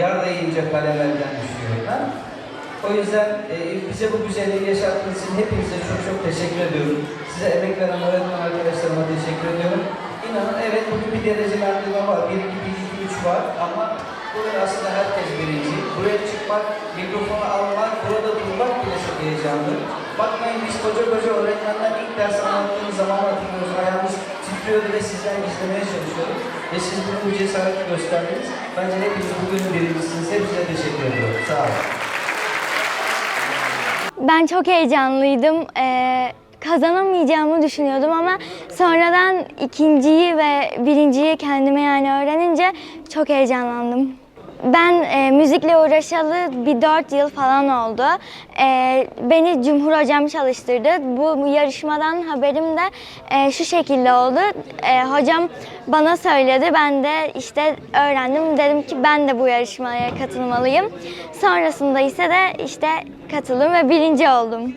Yar yiyince kalemelden düşüyorlar. O yüzden e, bize bu güzelliği yaşattığınız için hepinize çok çok teşekkür ediyorum. Size emek veren öğretmen arkadaşlarıma teşekkür ediyorum. İnanın evet bugün bir derecelendirme var. 1, 2, 1, 2, 3 var ama burada aslında herkes birinci. Buraya çıkmak, mikrofonu almak, burada durmak bile çok heyecanlı. Bakmayın biz koca koca öğretmenler ilk ders anlattığımız zaman hatırlıyoruz. Ayağımız titriyordu ve sizden gizlemeye çalışıyorduk. Ve siz bunu bu cesareti gösterdiniz. Bence hepiniz bugün birincisiniz. Hepinize teşekkür ediyorum. Sağ olun. Ben çok heyecanlıydım. Ee, kazanamayacağımı düşünüyordum ama sonradan ikinciyi ve birinciyi kendime yani öğrenince çok heyecanlandım. Ben e, müzikle uğraşalı bir dört yıl falan oldu. E, beni Cumhur Hocam çalıştırdı. Bu yarışmadan haberim de e, şu şekilde oldu. E, hocam bana söyledi. Ben de işte öğrendim. Dedim ki ben de bu yarışmaya katılmalıyım. Sonrasında ise de işte katıldım ve birinci oldum.